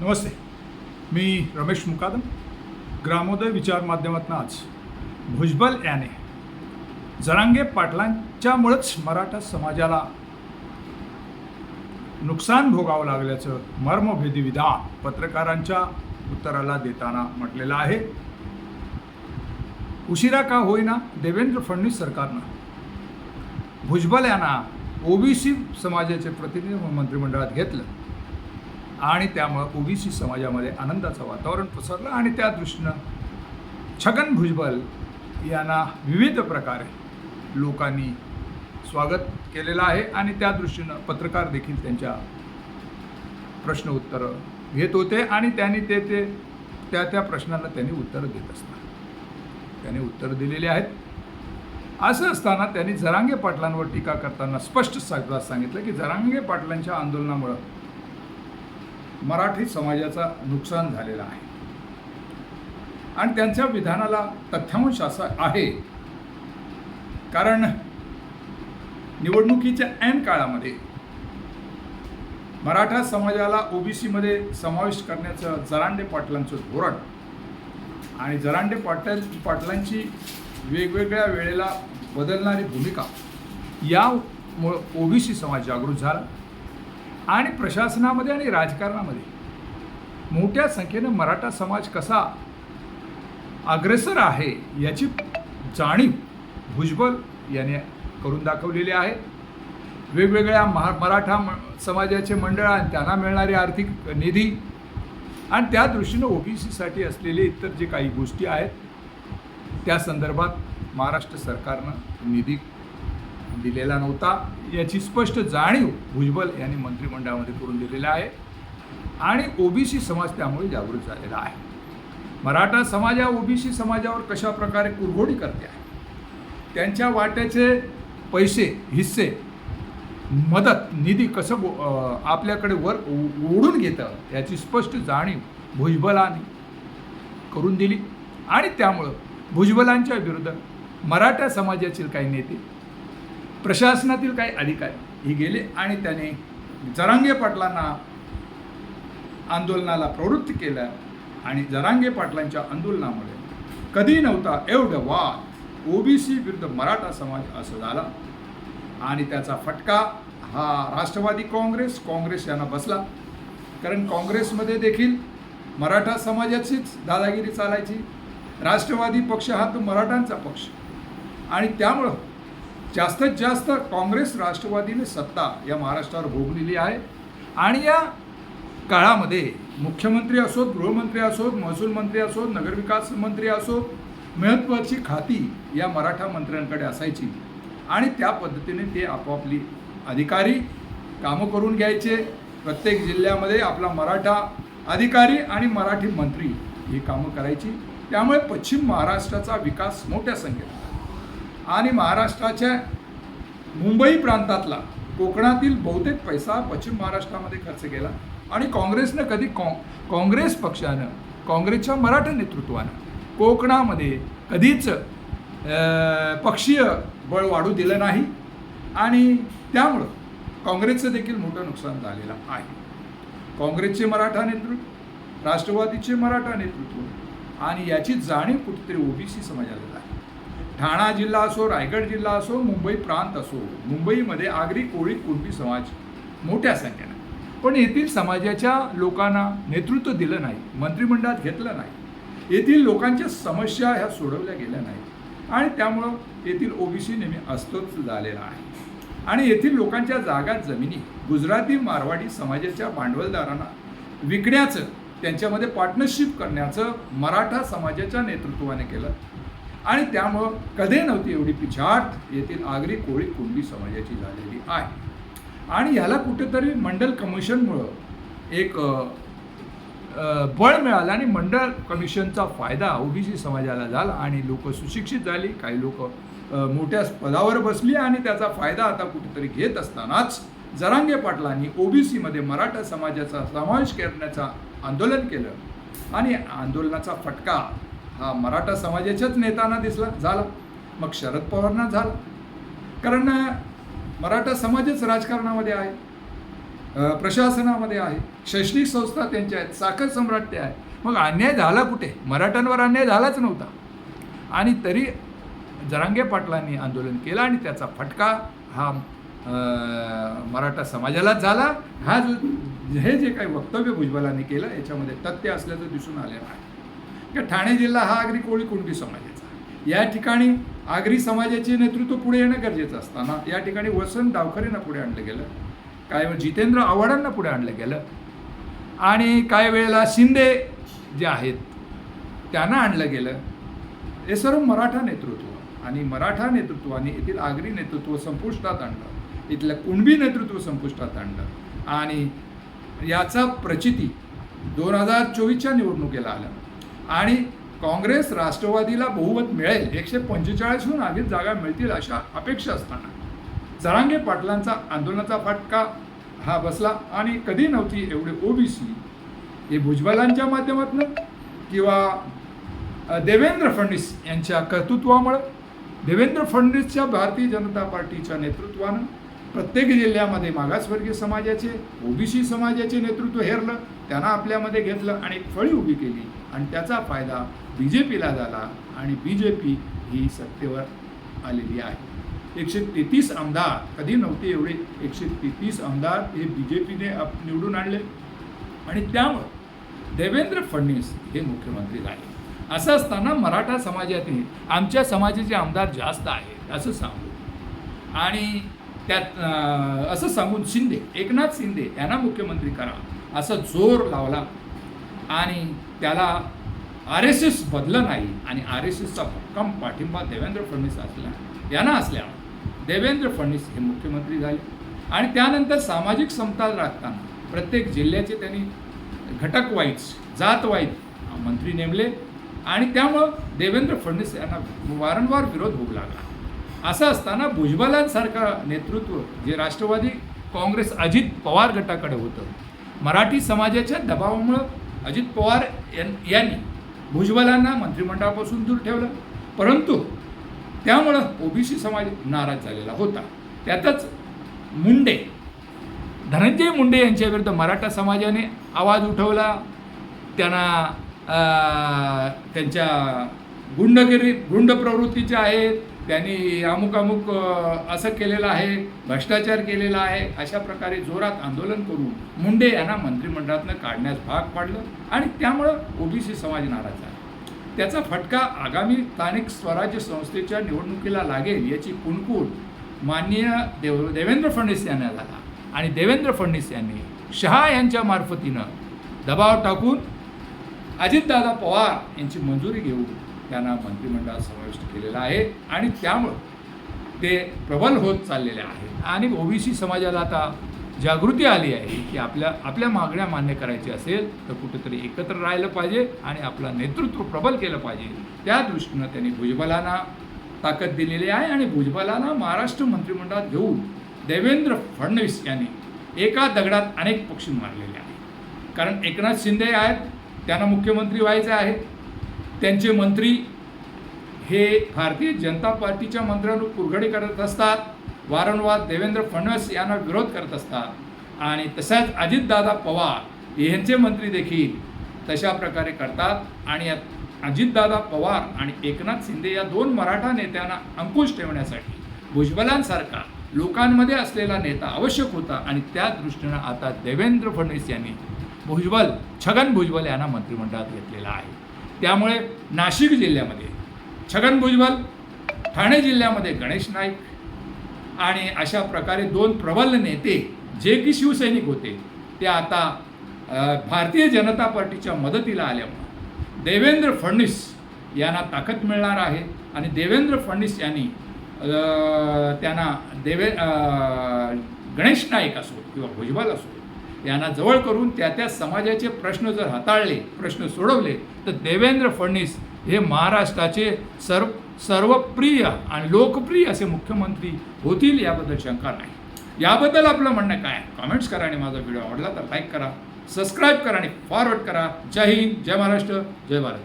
नमस्ते. मी रमेश मुकादम ग्रामोदय विचार माध्यमातून आज भुजबल याने जरांगे पाटलांच्यामुळंच मराठा समाजाला नुकसान भोगावं लागल्याचं मर्मभेदी विधान पत्रकारांच्या उत्तराला देताना म्हटलेलं आहे. उशिरा का होईना देवेंद्र फडणवीस सरकारनं भुजबल यांना ओबीसी समाजाचे प्रतिनिधी मंत्रिमंडळात घेतलं. आणि त्यामुळं ओबीसी समाजामध्ये आनंदाचं वातावरण पसरलं आणि त्या दृष्टीनं छगन भुजबल यांना विविध प्रकारे लोकांनी स्वागत केलेलं आहे आणि त्या दृष्टीनं पत्रकार देखील त्यांच्या प्रश्न उत्तरं घेत होते आणि त्यांनी ते ते त्या त्या प्रश्नांना त्यांनी उत्तरं देत असतात. त्यांनी उत्तरं दिलेली आहेत. असं असताना त्यांनी जरांगे पाटलांवर टीका करताना स्पष्ट शब्दात सांगितलं की जरांगे पाटलांच्या आंदोलनामुळं मराठी समाजाचा नुकसान झालेला आहे. आणि त्यांच्या विधानाला तथ्यांश असा आहे. कारण निवडणुकीच्या ऐन काळामध्ये मराठा समाजाला ओबीसीमध्ये समावेश करण्याचं जरांडे पाटलांचं धोरण आणि जरांडे पाटल पाटलांची वेगवेगळ्या वेळेला बदलणारी भूमिका यामुळं ओबीसी समाज जागृत झाला. आणि प्रशासनामध्ये आणि राजकारणामध्ये. मोठ्या संख्येनं मराठा समाज कसा अग्रेसर आहे याची जाणीव भुजबल याने करून दाखवलेली आहे. वेगवेगळ्या महा मराठा म समाजाचे मंडळ आणि त्यांना मिळणारी आर्थिक निधी आणि त्या दृष्टीनं ओबीसीसाठी असलेले इतर जे काही गोष्टी आहेत त्या संदर्भात महाराष्ट्र सरकारनं निधी दिलेला नव्हता. याची स्पष्ट जाणीव भुजबल यांनी मंत्रिमंडळामध्ये करून दिलेली आहे. आणि ओबीसी समाज त्यामुळे जागृत झालेला आहे. मराठा समाज हा ओबीसी समाजावर कशा प्रकारे कुरघोडी करते आहे? त्यांच्या वाट्याचे पैसे हिस्से मदत निधी कसं आपल्याकडे वर ओ- ओढून घेतं याची स्पष्ट जाणीव भुजबलाने करून दिली. आणि त्यामुळं भुजबलांच्या विरुद्ध मराठा समाजातील काही नेते प्रशासनातील काही अधिकारी हे गेले आणि त्याने जरांगे पाटलांना आंदोलनाला प्रवृत्त केलं आणि जरांगे पाटलांच्या आंदोलनामुळे कधी नव्हता एवढं वाद. ओबीसी विरुद्ध मराठा समाज असं झाला. आणि त्याचा फटका हा राष्ट्रवादी काँग्रेस काँग्रेस यांना बसला. कारण काँग्रेसमध्ये देखील मराठा समाजाचीच दादागिरी चालायची. राष्ट्रवादी पक्ष हा तो मराठांचा पक्ष. आणि त्यामुळं जास्तीत जास्त काँग्रेस राष्ट्रवादीने सत्ता या महाराष्ट्रावर भोगलेली आहे. आणि या काळामध्ये मुख्यमंत्री असोत गृहमंत्री असोत महसूल मंत्री असोत नगरविकास मंत्री असोत महत्त्वाची खाती या मराठा मंत्र्यांकडे असायची. आणि त्या पद्धतीने ते आपापली अधिकारी कामं करून घ्यायचे. प्रत्येक जिल्ह्यामध्ये आपला मराठा अधिकारी आणि मराठी मंत्री ही कामं करायची. त्यामुळे पश्चिम महाराष्ट्राचा विकास मोठ्या संख्येत आणि महाराष्ट्राच्या मुंबई प्रांतातला कोकणातील बहुतेक पैसा पश्चिम महाराष्ट्रामध्ये खर्च केला. आणि काँग्रेसनं कधी काँ काँग्रेस पक्षानं काँग्रेसच्या मराठा नेतृत्वानं कोकणामध्ये कधीच पक्षीय बळ वाढू दिलं नाही. आणि त्यामुळं काँग्रेसचं देखील मोठं नुकसान झालेलं आहे. काँग्रेसचे मराठा नेतृत्व राष्ट्रवादीचे मराठा नेतृत्व आणि याची जाणीव कुठेतरी ओबीसी समाजाला आहे ठाणा जिल्हा असो रायगड जिल्हा असो मुंबई प्रांत असो मुंबईमध्ये आगरी कोळी कुणबी समाज मोठ्या संख्येनं. पण येथील समाजाच्या लोकांना नेतृत्व दिलं नाही मंत्रिमंडळात घेतलं नाही. येथील लोकांच्या समस्या ह्या सोडवल्या गेल्या नाहीत. आणि त्यामुळं येथील ओबीसी नेहमी अस्तित्व झालेला आहे. आणि येथील लोकांच्या जागा जमिनी गुजराती मारवाडी समाजाच्या भांडवलदारांना विकण्याचं त्यांच्यामध्ये पार्टनरशिप करण्याचं मराठा समाजाच्या नेतृत्वाने केलं. आणि त्यामुळं कधी नव्हती एवढी पिछाट येथील आगरी कोळी कुणबी समाजाची झालेली आहे. आणि ह्याला कुठेतरी मंडल कमिशनमुळं एक बळ मिळालं आणि मंडळ कमिशनचा फायदा ओबीसी समाजाला झाला आणि लोक सुशिक्षित झाली. काही लोक मोठ्या पदावर बसली आणि त्याचा फायदा आता कुठेतरी घेत असतानाच जरांगे पाटलांनी ओबीसीमध्ये मराठा समाजाचा समावेश करण्याचा आंदोलन केलं. आणि आंदोलनाचा फटका हा मराठा समाजाच्याच नेत्यांना दिसला झाला. मग शरद पवारांना झाला. कारण मराठा समाजच राजकारणामध्ये आहे. प्रशासनामध्ये आहे. शैक्षणिक संस्था त्यांच्या आहेत. साखर सम्राट ते आहे. मग अन्याय झाला कुठे? मराठ्यांवर अन्याय झालाच नव्हता. आणि तरी जरांगे पाटलांनी आंदोलन केलं आणि त्याचा फटका हा मराठा समाजालाच झाला. हा जो हे जे काही वक्तव्य भुजबलांनी केलं याच्यामध्ये तथ्य असल्याचं दिसून आलेलं आहे. ठाणे जिल्हा हा आगरी कोळी कुणबी समाजाचा या ठिकाणी आगरी समाजाचे नेतृत्व पुढे येणं गरजेचं असताना या ठिकाणी वसंत डावखरेंना पुढे आणलं गेलं काय जितेंद्र आव्हाडांना पुढे आणलं गेलं आणि काही वेळेला शिंदे जे आहेत त्यांना आणलं गेलं. हे सर्व मराठा नेतृत्व आणि मराठा नेतृत्वाने येथील आगरी नेतृत्व संपुष्टात आणलं इथलं कुणबी नेतृत्व संपुष्टात आणलं आणि याचा प्रचिती दोन हजार चोवीसच्या निवडणुकीला आलं आणि काँग्रेस राष्ट्रवादीला बहुमत मिळेल एकशे पंचेचाळीसहून अधिक जागा मिळतील अशा अपेक्षा असताना. जरांगे पाटलांचा आंदोलनाचा फटका हा बसला आणि कधी नव्हती एवढे ओबीसी. हे भुजबलांच्या माध्यमातून किंवा देवेंद्र फडणवीस यांच्या कर्तृत्वामुळं देवेंद्र फडणवीसच्या भारतीय जनता पार्टीच्या नेतृत्वानं प्रत्येक जिल्ह्यामध्ये मागासवर्गीय समाजाचे ओबीसी समाजाचे नेतृत्व हेरलं त्यांना आपल्यामध्ये घेतलं आणि एक फळी उभी केली. आणि त्याचा फायदा बी जे पीला झाला आणि बी जे पी ही सत्तेवर आलेली आहे. एकशे तेहतीस आमदार कधी नव्हते एवढे एकशे तेहतीस आमदार हे बी जे पीने निवडून आणले. आणि त्यामुळं देवेंद्र फडणवीस हे मुख्यमंत्री झाले. असं असताना मराठा समाजातील आमच्या समाजाचे आमदार जास्त आहेत असं सांगू. आणि त्यात असं सांगून शिंदे एकनाथ शिंदे यांना मुख्यमंत्री करा असा जोर लावला. आणि त्याला आर एस एस बदलं नाही आणि आर एस एसचा भक्कम पाठिंबा देवेंद्र फडणवीस असला यांना असल्यामुळे देवेंद्र फडणवीस हे मुख्यमंत्री झाले. आणि त्यानंतर सामाजिक समता राखताना प्रत्येक जिल्ह्याचे त्यांनी घटक वाईज जात वाईज मंत्री नेमले. आणि त्यामुळं देवेंद्र फडणवीस यांना वारंवार विरोध होऊ लागला. असं असताना भुजबलांसारखं नेतृत्व जे राष्ट्रवादी काँग्रेस अजित पवार गटाकडे होतं मराठी समाजाच्या दबावामुळं अजित पवार यां- यांनी भुजबलांना मंत्रिमंडळापासून दूर ठेवलं. परंतु त्यामुळं ओबीसी समाज नाराज झालेला होता. त्यातच मुंडे धनंजय मुंडे यांच्याविरुद्ध मराठा समाजाने आवाज उठवला. त्यांना त्यांच्या गुंडगिरी गुंड प्रवृत्तीच्या आहेत. त्यांनी अमुक अमुक असं केलेलं आहे भ्रष्टाचार केलेला आहे अशा प्रकारे जोरात आंदोलन करून मुंडे यांना मंत्रिमंडळातनं काढण्यास भाग पाडलं आणि त्यामुळं ओबीसी समाज नाराज झाला. त्याचा फटका आगामी स्थानिक स्वराज्य संस्थेच्या निवडणुकीला लागेल याची कुणकुण माननीय देव देवेंद्र फडणवीस यांना झाला आणि देवेंद्र फडणवीस यांनी शहा यांच्या मार्फतीनं दबाव टाकून अजितदादा पवार यांची मंजुरी घेऊन त्यांना मंत्रिमंडळात समाविष्ट केलेला आहे. आणि त्यामुळं ते प्रबल होत चाललेले आहेत आणि ओबीसी समाजाला आता जागृती आली आहे की आपल्या आपल्या मागण्या मान्य करायची असेल तर कुठेतरी एकत्र राहिलं पाहिजे आणि आपलं नेतृत्व प्रबल केलं पाहिजे. त्या दृष्टीनं त्यांनी भुजबलांना ताकद दिलेली आहे आणि भुजबलांना महाराष्ट्र मंत्रिमंडळात घेऊन देवेंद्र फडणवीस यांनी एका दगडात अनेक पक्षी मारलेले आहेत. कारण एकनाथ शिंदे आहेत त्यांना मुख्यमंत्री व्हायचे आहे. त्यांचे मंत्री हे भारतीय जनता पार्टीच्या मंत्र्यांवर कुरघडी करत असतात. वारंवार देवेंद्र फडणवीस यांना विरोध करत असतात. आणि तशाच अजितदादा पवार यांचे मंत्री देखील तशा प्रकारे करतात. आणि यात अजितदादा पवार आणि एकनाथ शिंदे या दोन मराठा नेत्यांना अंकुश ठेवण्यासाठी भुजबलांसारखा लोकांमध्ये असलेला नेता आवश्यक होता. आणि त्या दृष्टीनं आता देवेंद्र फडणवीस यांनी भुजबल छगन भुजबल यांना मंत्रिमंडळात घेतलेला आहे. त्यामुळे नाशिक जिल्ह्यामध्ये छगन भुजबल ठाणे जिल्ह्यामध्ये गणेश नाईक आणि अशा प्रकारे दोन प्रबल नेते जे की शिवसैनिक होते ते आता भारतीय जनता पार्टीच्या मदतीला आल्यामुळे देवेंद्र फडणवीस यांना ताकद मिळणार आहे आणि देवेंद्र फडणवीस यांनी त्यांना देवे गणेश नाईक असो किंवा भुजबल असो यांना जवळ करून त्या त्या समाजाचे प्रश्न जर हाताळले प्रश्न सोडवले तर देवेंद्र फडणवीस हे महाराष्ट्राचे सर्व सर्वप्रिय आणि लोकप्रिय असे मुख्यमंत्री होतील याबद्दल शंका नाही. याबद्दल आपलं म्हणणं काय कमेंट्स करा आणि माझा व्हिडिओ आवडला तर लाईक करा सबस्क्राईब करा आणि फॉरवर्ड करा. जय हिंद जय महाराष्ट्र जय भारत.